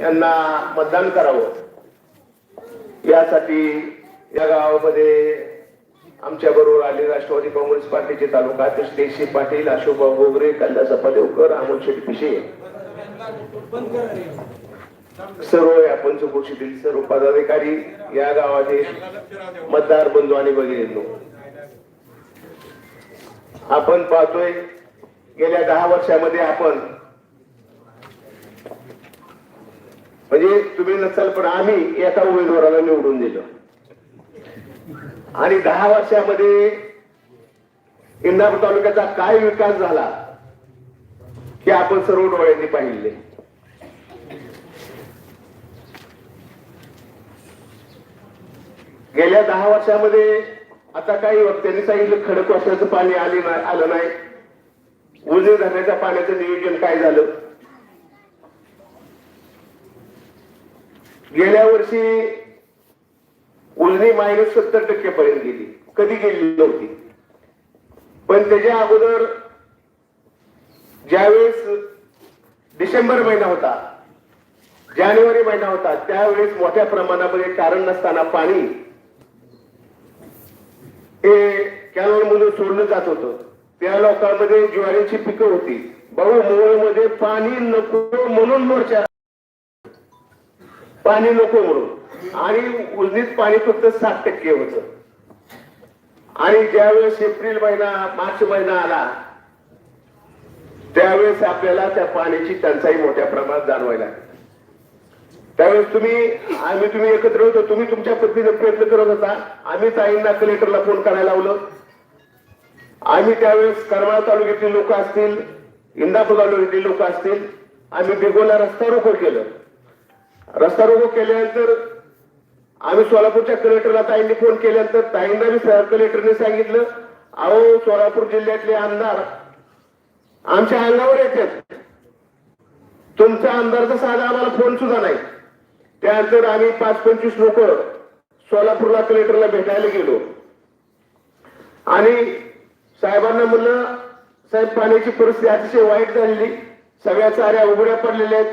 यांना मतदान करावं. यासाठी या गावामध्ये आमच्या बरोबर आले राष्ट्रवादी काँग्रेस पार्टीचे तालुका अध्यक्ष देशी पाटील अशोकभाऊ गोगरे कल्लासा पदेवकर अमोल शेठ पिशे. सर्व या पंचक्रोशीतील सर्व पदाधिकारी या गावाचे मतदार बंधू आणि भगिनींनो. आपण पाहतोय गेल्या दहा वर्षामध्ये आपण म्हणजे तुम्ही नसाल पण आम्ही एका उमेदवाराला निवडून दिलं. आणि दहा वर्षामध्ये इंदापूर तालुक्याचा काय विकास झाला हे आपण सर्व डोळ्यांनी पाहिले. गेल्या दहा वर्षामध्ये आता काही वक्त्यांनी सांगितलं खडक वाशाचं पाणी आले आलं नाही. उजनी धरणाच्या पाण्याचं नियोजन काय झालं? गेल्या वर्षी उजनी मायनस सत्तर टक्के पर्यंत गेली. कधी गेली नव्हती. पण त्याच्या अगोदर ज्यावेळेस डिसेंबर महिना होता जानेवारी महिना होता त्यावेळेस मोठ्या प्रमाणामध्ये कारण नसताना पाणी हे कॅनल मधून सोडलं जात होतं. त्या लोकांमध्ये ज्वारीची पिकं होती. भाऊ मध्ये पाणी नको म्हणून मोर्चा पाणी नको म्हणून. आणि उजनीत पाणी फक्त सात टक्के होत. आणि ज्यावेळेस एप्रिल महिना मार्च महिना आला त्यावेळेस आपल्याला त्या पाण्याची टंचाई मोठ्या प्रमाणात जाणवायला लागली. त्यावेळेस तुम्ही आम्ही तुम्ही एकत्र होतो तुम्ही तुमच्या पद्धतीने प्रयत्न करत होता. आम्ही ताईंना कलेक्टरला फोन करायला लावलं. आम्ही त्यावेळेस करमाळा तालुक्यातील लोक असतील इंदापूर तालुक्यातील लोक असतील आम्ही बेगोला रस्ता रोको केलं. रस्ता रोको केल्यानंतर आम्ही सोलापूरच्या कलेक्टरला ताईंनी फोन केल्यानंतर ताईंना मी कलेक्टरने सांगितलं अहो सोलापूर जिल्ह्यातले आमदार आमच्या अंगावर येतात. तुमच्या आमदारचा साधा आम्हाला फोन सुद्धा नाही. त्यानंतर आम्ही पाच पंचवीस लोक सोलापूरला कलेक्टरला भेटायला गेलो. आणि साहेबांना म्हणलं साहेब पाण्याची परिस्थिती अतिशय वाईट झालेली. सगळ्या चाऱ्या उघड्या पडलेल्या आहेत.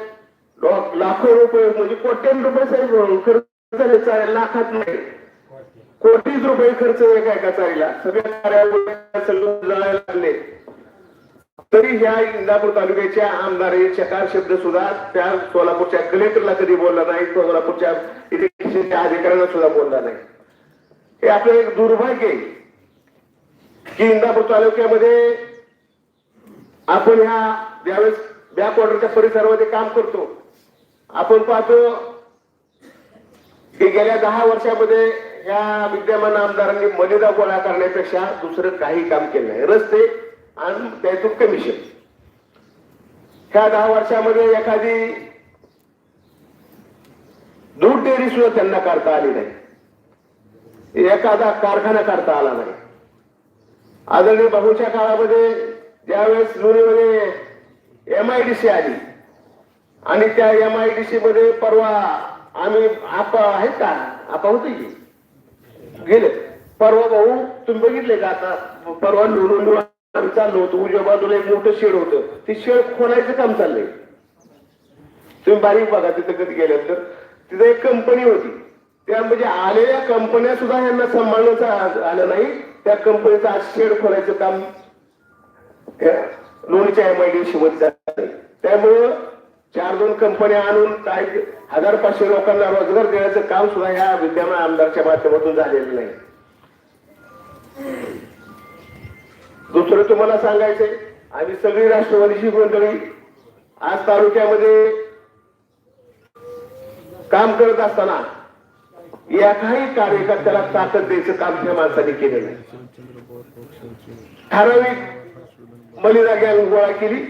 लाखो रुपये म्हणजे कोट्यान रुपये साहेब खर्च झाले चालेल लाखात नाही. कोटीच रुपये खर्च एका एका चारीला सगळ्या चाऱ्या लागले. तरी ह्या इंदापूर तालुक्याच्या आमदाराचे चकार शब्द सुद्धा त्या सोलापूरच्या कलेक्टरला कधी बोलला नाही सोलापूरच्या इलेक्शनच्या अधिकाऱ्यांना सुद्धा बोलला नाही. हे आपलं एक दुर्भाग्य आहे की इंदापूर तालुक्यामध्ये आपण ह्या ज्यावेळेस बॅक वॉटरच्या परिसरामध्ये काम करतो आपण पाहतो की गेल्या दहा वर्षामध्ये या विद्यमान आमदारांनी मलिदा गोळा करण्यापेक्षा दुसरं काही काम केलं नाही. रस्ते आणि त्यातून कमिशन ह्या दहा वर्षामध्ये एखादी दूध डेअरी सुद्धा त्यांना काढता आली नाही. एखादा कारखाना काढता आला नाही. आदरणीय बाबूच्या काळामध्ये ज्यावेळेस लोणीमध्ये एम आय डी सी आली आणि त्या एम आय डी सी मध्ये परवा आम्ही आपा आहेत का? आपा होते की? गेले. परवा भाऊ तुम्ही बघितले का आता? परवा निवडून आम्ही चाललो होतो. उजव्या बाजूला एक मोठं शेड होतं. ते शेड खोलायचं काम चाललंय. तुम्ही बारीक बघा तिथं कधी गेल्यानंतर. तिथं एक कंपनी होती. त्या म्हणजे आलेल्या कंपन्या सुद्धा यांना सांभाळण्याचं आलं नाही. त्या कंपनीचं आज शेड खोलायचं काम लोणीच्या एम आय डी सी मध्ये झालंय. त्यामुळं चार दोन कंपन्या आणून काही हजार पाचशे लोकांना रोजगार देण्याचं काम सुद्धा या विद्यमान आमदारच्या माध्यमातून झालेलं नाही. दुसरं तुम्हाला सांगायचंय आम्ही सगळी राष्ट्रवादीची मंडळी आज तालुक्यामध्ये काम करत असताना या काही कार्यकर्त्याला ताकद द्यायचं काम त्या माणसाने केलं आहे ठराविक मलिदा गँग गोळा केली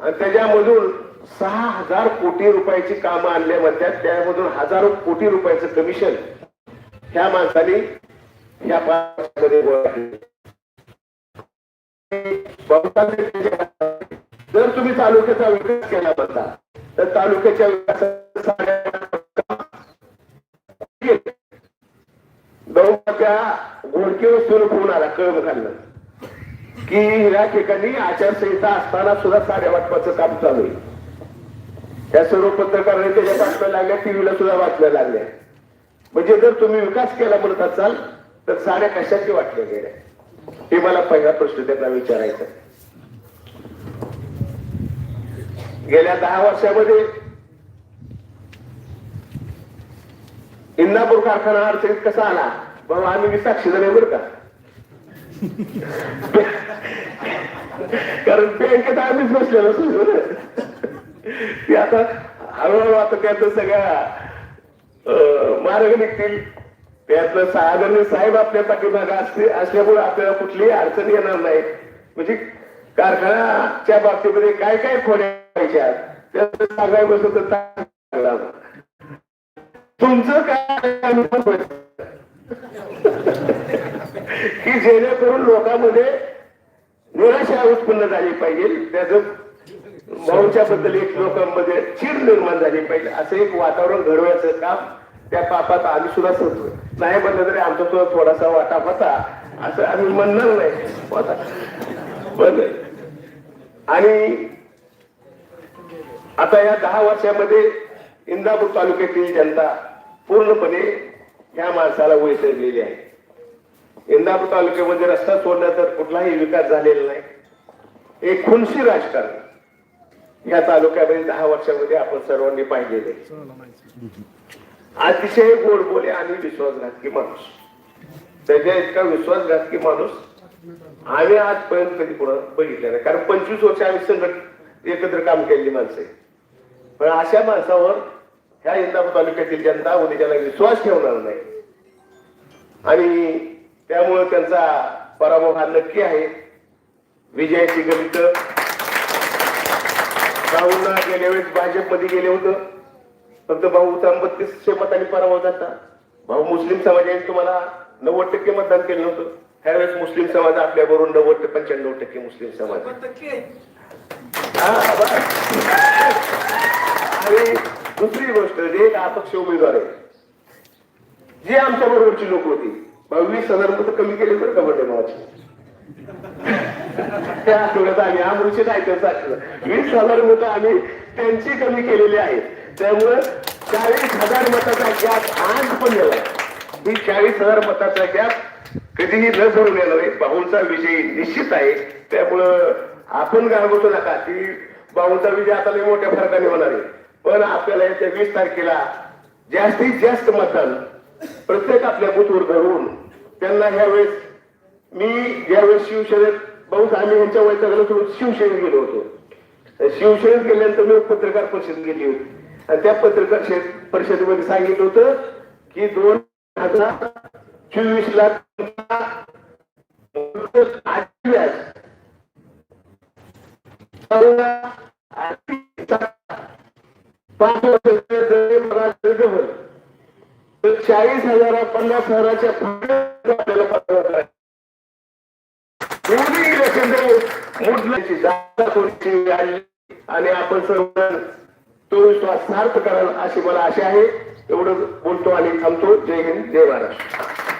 आणि त्याच्यामधून सहा हजार कोटी रुपयाची कामं आणल्या म्हणतात. त्यामधून हजारो कोटी रुपयाचं कमिशन ह्या माणसाने ह्या जर तुम्ही तालुक्याचा विकास केला म्हणता तर तालुक्याच्या विकासाच्या गौच्या घोडकीवर स्वरूप होऊन आला कळम घालणं की या ठिकाणी आचारसंहिता असताना सुद्धा साडेवाटपाचं काम चालू आहे. या सर्व पत्रकारांनी त्याच्या बातम्या लागल्या टीव्हीला सुद्धा बातम्या लागल्या. म्हणजे जर तुम्ही विकास केला म्हणत असाल तर साड्या कशाची वाटल्या गेल्या? हे मला पहिला प्रश्न त्यांना विचारायचा गेल्या दहा वर्षामध्ये इंदापूर कारखाना अडचणीत कसा आला? बाबा आम्ही मी साक्षीदार आहे बरं का? कारण बँकेत आम्हीच बसलेलो असतो. ते आता हळूहळू आता त्यातलं सगळ्या मार्ग निघतील. त्यातलं साधारण साहेब आपल्या पाठीमागा असते असल्यामुळे आपल्याला कुठलीही अडचण येणार नाही. म्हणजे कारखान्याच्या बाबतीमध्ये काय काय खोड्या पाहिजे त्यात सांगाय बसत तुमचं काय अनुभव की जेणेकरून लोकांमध्ये निराशा उत्पन्न झाली पाहिजे. त्याचं भाऊच्या बद्दल एक लोकांमध्ये चीड निर्माण झाली पाहिजे असं एक वातावरण घडवायचं काम त्या पापात आम्ही सुद्धा सोडतोय नाही म्हणलं तरी आमचा सुद्धा थोडासा वाटा होता. असं आम्ही म्हणणार नाही. होता. पण आणि आता या दहा वर्षामध्ये इंदापूर तालुक्यातील जनता पूर्णपणे ह्या माणसाला वैसरलेली आहे. इंदापूर तालुक्यामध्ये रस्ता सोडण्याचा तर कुठलाही विकास झालेला नाही. एक खुनशी राजकारण. या तालुक्यामध्ये दहा वर्षामध्ये आपण सर्वांनी पाहिलेले अतिशय गोड बोले आणि विश्वासघातकी माणूस. त्याच्या इतका विश्वासघातकी माणूस आम्ही आजपर्यंत कधी कोणा बघितलं नाही. कारण पंचवीस वर्ष आम्ही संघट एकत्र काम केलेली माणसं पण अशा माणसावर ह्या इंदापूर तालुक्यातील जनता उद्या विश्वास ठेवणार नाही. आणि त्यामुळे त्यांचा पराभव हा नक्की आहे. विजयाची गणित भाऊंना गेल्या वेळेस भाजपमध्ये गेले होतं. फक्त भाऊ बत्तीसशे मतांनी पराभव झाला भाऊ मुस्लिम समाजाने तुम्हाला नव्वद टक्के मतदान केलं नव्हतं. ह्यावेळेस मुस्लिम समाज आपल्या बरोबर नव्वद ते पंच्याण्णव टक्के मुस्लिम समाज. हा. आणि दुसरी गोष्ट जे एक अपक्ष उमेदवार आहे जे आमच्या बरोबरची लोक होती. भाऊ वीस हजार मतं कमी केले बरं का बंडे त्या आठवड्यात आम्ही अमृतचे ऐकत साठलं. वीस हजार मतं आम्ही त्यांची कमी केलेली आहेत. त्यामुळं चाळीस हजार मताचा गॅप आज पण गेला ही चाळीस हजार मताचा गॅप कधीही न भरून येणार आहे. भाऊंचा विजय निश्चित आहे. त्यामुळं आपण घाबरतो नका. की बाहूंचा विजय आता लई मोठ्या फरकाने होणार आहे. पण आपल्याला याच्या वीस तारखेला जास्तीत जास्त मतदान प्रत्येक आपल्या बुथवर धरून त्यांना ह्यावेळेस मी ज्यावेळेस शिवसेनेत पाऊस आम्ही यांच्या वैतागाला सोडून शिवसेनेत गेलो होतो. शिवसेनेत गेल्यानंतर मी पत्रकार परिषद गेली होती. आणि त्या पत्रकार परिषदेमध्ये सांगितलं होतं की दोन हजार चोवीस लाख पाच वर्ष तर चाळीस हजार पन्नास हजाराच्या पुढे आपल्याला आणि आपण सर्व तो विश्वास सार्थ कराल अशी मला आशा आहे. एवढं बोलतो आणि थांबतो. जय हिंद जय महाराष्ट्र.